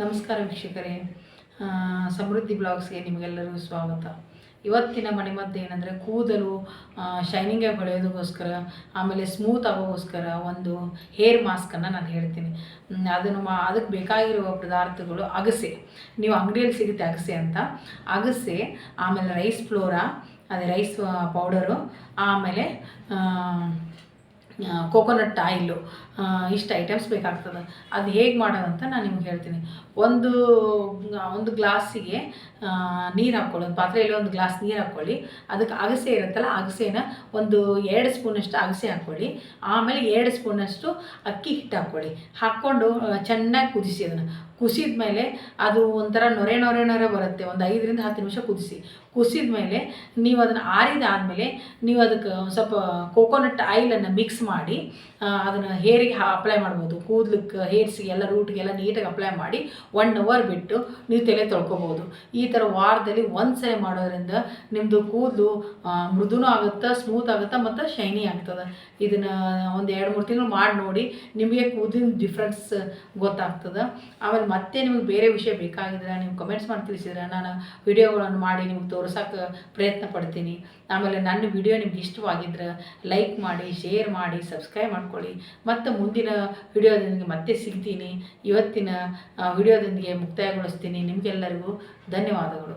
ನಮಸ್ಕಾರ ವೀಕ್ಷಕರೇ. ಸಮೃದ್ಧಿ ಬ್ಲಾಗ್ಸ್ಗೆ ನಿಮಗೆಲ್ಲರಿಗೂ ಸ್ವಾಗತ. ಇವತ್ತಿನ ಮನೆಮದ್ದು ಏನಂದರೆ ಕೂದಲು ಶೈನಿಂಗ್ ಆಗಿ ಹೊಳೆಯೋದಕ್ಕೋಸ್ಕರ ಆಮೇಲೆ ಸ್ಮೂತ್ ಆಗೋಗೋಸ್ಕರ ಒಂದು ಹೇರ್ ಮಾಸ್ಕನ್ನು ನಾನು ಹೇಳ್ತೀನಿ. ಅದನ್ನು ಮಾ, ಅದಕ್ಕೆ ಬೇಕಾಗಿರುವ ಪದಾರ್ಥಗಳು ಅಗಸೆ. ನೀವು ಅಂಗಡಿಯಲ್ಲಿ ಸಿಗುತ್ತೆ ಅಗಸೆ ಅಂತ. ಅಗಸೆ, ಆಮೇಲೆ ರೈಸ್ ಫ್ಲೋರಾ ಅದೇ ರೈಸ್ ಪೌಡರು ಆಮೇಲೆ ಕೋಕೋನಟ್ ಆಯಿಲು ಇಷ್ಟು ಐಟಮ್ಸ್ ಬೇಕಾಗ್ತದೆ. ಅದು ಹೇಗೆ ಮಾಡೋದಂತ ನಾನು ನಿಮ್ಗೆ ಹೇಳ್ತೀನಿ. ಒಂದು ಒಂದು ಗ್ಲಾಸಿಗೆ ನೀರು ಹಾಕ್ಕೊಳ್ಳಿ. ಒಂದು ಪಾತ್ರೆಯಲ್ಲಿ ಒಂದು ಗ್ಲಾಸ್ ನೀರು ಹಾಕ್ಕೊಳ್ಳಿ. ಅದಕ್ಕೆ ಅಗಸೆ ಇರುತ್ತಲ್ಲ ಅಗಸೆನ ಒಂದು ಎರಡು ಸ್ಪೂನಷ್ಟು ಅಗಸೆ ಹಾಕ್ಕೊಳ್ಳಿ. ಆಮೇಲೆ ಎರಡು ಸ್ಪೂನಷ್ಟು ಅಕ್ಕಿ ಹಿಟ್ಟು ಹಾಕ್ಕೊಳ್ಳಿ. ಹಾಕ್ಕೊಂಡು ಚೆನ್ನಾಗಿ ಕುದಿಸಿ ಅದನ್ನು. ಕುಸಿದ ಮೇಲೆ ಅದು ಒಂಥರ ನೊರೆ ನೊರೆ ನೊರೆ ಬರುತ್ತೆ. ಒಂದು ಐದರಿಂದ ಹತ್ತು ನಿಮಿಷ ಕುದಿಸಿ. ಕುಸಿದ ಮೇಲೆ ನೀವು ಅದನ್ನು ಆರಿದಾದಮೇಲೆ ನೀವು ಅದಕ್ಕೆ ಸ್ವಲ್ಪ ಕೋಕೋನಟ್ ಆಯಿಲನ್ನು ಮಿಕ್ಸ್ ಮಾಡಿ ಅದನ್ನು ಹೇರಿಗೆ ಅಪ್ಲೈ ಮಾಡ್ಬೋದು? ಕೂದಲಕ್ಕೆ ಹೇರ್ಸಿಗೆ ಎಲ್ಲ ರೂಟ್ಗೆಲ್ಲ ನೀಟಾಗಿ ಅಪ್ಲೈ ಮಾಡಿ ಒನ್ ಅವರ್ ಬಿಟ್ಟು ನೀವು ತಲೆ ತೊಳ್ಕೊಬೋದು. ಈ ಥರ ವಾರದಲ್ಲಿ ಒಂದು ಸಲ ಮಾಡೋದ್ರಿಂದ ನಿಮ್ಮದು ಕೂದಲು ಮೃದುನೂ ಆಗುತ್ತೆ ಸ್ಮೂತ್ ಆಗುತ್ತೆ, ಮತ್ತು ಶೈನಿ ಆಗ್ತದೆ. ಇದನ್ನು ಒಂದು ಎರಡು, ಮೂರು ತಿಂಗಳು ಮಾಡಿ ನೋಡಿ ನಿಮಗೆ ಕೂದಲಿನ ಡಿಫ್ರೆನ್ಸ್ ಗೊತ್ತಾಗ್ತದೆ. ಆಮೇಲೆ ಮತ್ತೆ ನಿಮಗೆ ಬೇರೆ ವಿಷಯ ಬೇಕಾಗಿದ್ರೆ ನೀವು ಕಮೆಂಟ್ಸ್ ಮಾಡಿ ತಿಳಿಸಿದ್ರೆ ನಾನು ವಿಡಿಯೋಗಳನ್ನು ಮಾಡಿ ನಿಮ್ಗೆ ತೋರ್ಸೋಕೆ ಪ್ರಯತ್ನ ಪಡ್ತೀನಿ. ಆಮೇಲೆ ನನ್ನ ವಿಡಿಯೋ ನಿಮ್ಗೆ ಇಷ್ಟವಾಗಿದ್ರೆ ಲೈಕ್ ಮಾಡಿ ಶೇರ್ ಮಾಡಿ ಸಬ್ಸ್ಕ್ರೈಬ್ ಮಾಡ್ಕೊಳ್ಳಿ. ಮತ್ತು ಮುಂದಿನ ವಿಡಿಯೋದೊಂದಿಗೆ ಮತ್ತೆ ಸಿಗ್ತೀನಿ. ಇವತ್ತಿನ ವಿಡಿಯೋದೊಂದಿಗೆ ಮುಕ್ತಾಯಗೊಳಿಸ್ತೀನಿ. ನಿಮಗೆಲ್ಲರಿಗೂ ಧನ್ಯವಾದಗಳು.